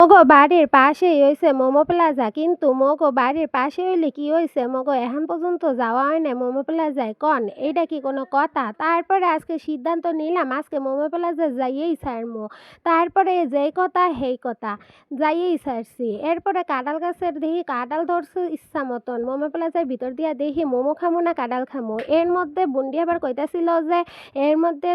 মগো বাড়ির পাশেই হইছে মোমো প্লাজা কিন্তু মগো বাড়ির পাশে হইলে কি হয়েছে মগো এখন পর্যন্ত যাওয়া হয় না মোমো প্লাজায় কন এইটা কি কোনো কথা তারপরে আজকে সিদ্ধান্ত নিলাম আজকে মোমো প্লাজা যাইয়েই ছাড়মু তারপরে যেই কথা সেই কথা যাইয়েই ছাড়ছি এরপরে কাঁঠাল গাছের দেখি কাঁঠাল ধরছে ইচ্ছা মতন মোমো প্লাজার ভিতর দিয়া দেখি মোমো খামো না কাঁঠাল খামো এর মধ্যে বুন্ডি আবার কইতাছিল যে এর মধ্যে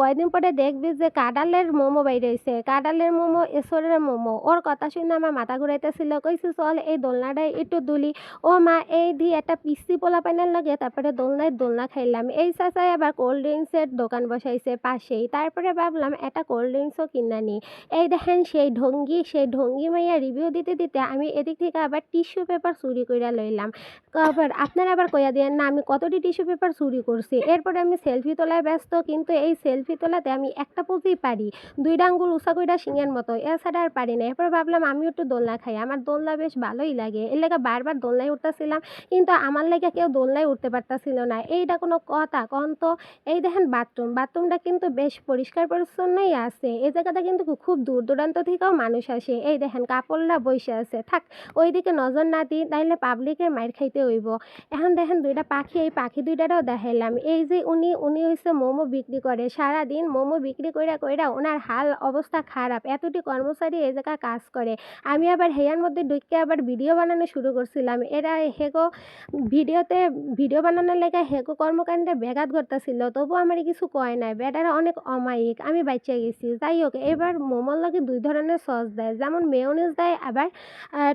কয়দিন পরে দেখবি যে কাঁঠালের মোমো বাইরে হইছে কাঁঠালের মোমো এসরের মোমো ওর কথা শুনে আমার মাথা ঘুরাইতেছিল, কইছে, চল এই দোলনাটায় একটু দুলি। ও মা, এই দি একটা পিসি পোলা পাইনার লাগে তারপরে দোলনায় দোলনা খাইলাম। এই চাচাই আবার কোল্ড ড্রিঙ্কসের দোকান বসাইছে পাশেই। তারপরে ভাবলাম, একটা কোল্ড ড্রিঙ্কসও কিনা নি এই দেখেন, সেই ঢঙ্গি সেই ঢঙ্গি মাইয়া রিভিউ দিতে দিতে আমি এদিক থেকে আবার টিস্যু পেপার চুরি কইরা লইলাম। আবার আপনারা আবার কইয়া দিয়েন, না, আমি কতটি টিস্যু পেপার চুরি করছি? এরপরে আমি সেলফি তোলায় ব্যস্ত, কিন্তু এই সেলফি তোলাতে আমি একটা পুজোই পারি। দুইটা আঙ্গুল উঁচা কইরা শিঙের মতো, এছাড়া আর পারি না। এরপর ভাবলাম আমিও একটু দোলনা খাই। আমার দোলনা বেশ ভালোই লাগে। এর লেগে বারবার দোলনায় উঠতেছিলাম, কিন্তু আমার লেগে কেউ দোলনায় উঠতে পারতাছিল না। এইটা কোনো কথা কন তো, এই দেখেন বাথরুম বাথরুমটা কিন্তু বেশ পরিষ্কার পরিচ্ছন্নই আছে। এই জায়গাটা কিন্তু খুব দূর দূরান্ত থেকেও মানুষ আসে। এই দেখেন কাপড়রা বসে আছে। থাক, ওইদিকে নজর না দিই তাইলে পাবলিকের মাইর খাইতে হইব। এখন দেখেন দুইটা পাখি, এই পাখি দুইটারও দেখাইলাম। এই যে উনি উনি হচ্ছে মোমো বিক্রি করে। সারাদিন মোমো বিক্রি কইরা কইরা ওনার হাল অবস্থা খারাপ। এতটি কর্মচারী এই জায়গায় কাজ করে। আমি আবার হেয়ার মধ্যে ঢুকে আবার ভিডিও বানানো শুরু করছিলাম। এরা হেগো ভিডিওতে, ভিডিও বানানোর লেগে হেগো কর্মকাণ্ডে ব্যাঘাত ঘটতেছিল তবু আমার কিছু কয় নাই। বেটারা অনেক অমায়িক। আমি বাচ্চা গেছি। যাই হোক, এবার মোমোর লগে দুই ধরনের সস দেয়। যেমন মেয়োনিজ দেয়, আবার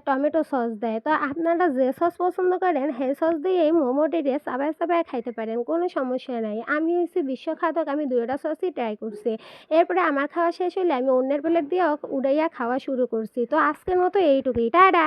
টমেটো সস দেয়। তো আপনারা যে সস পছন্দ করেন, সেই সস দিয়েই মোমোটিরে চাবায় চাবায় খাইতে পারেন। কোনো সমস্যা নাই। আমি হচ্ছে বিশ্বখাতক আমি দুইটা সসই ট্রাই করছি। এরপরে আমার খাওয়া শেষ হলে আমি অন্যের প্লেট দিয়ে উড়াইয়া খাওয়া শুরু করছি। তো আজকের মতো এইটুকুই। টাটা!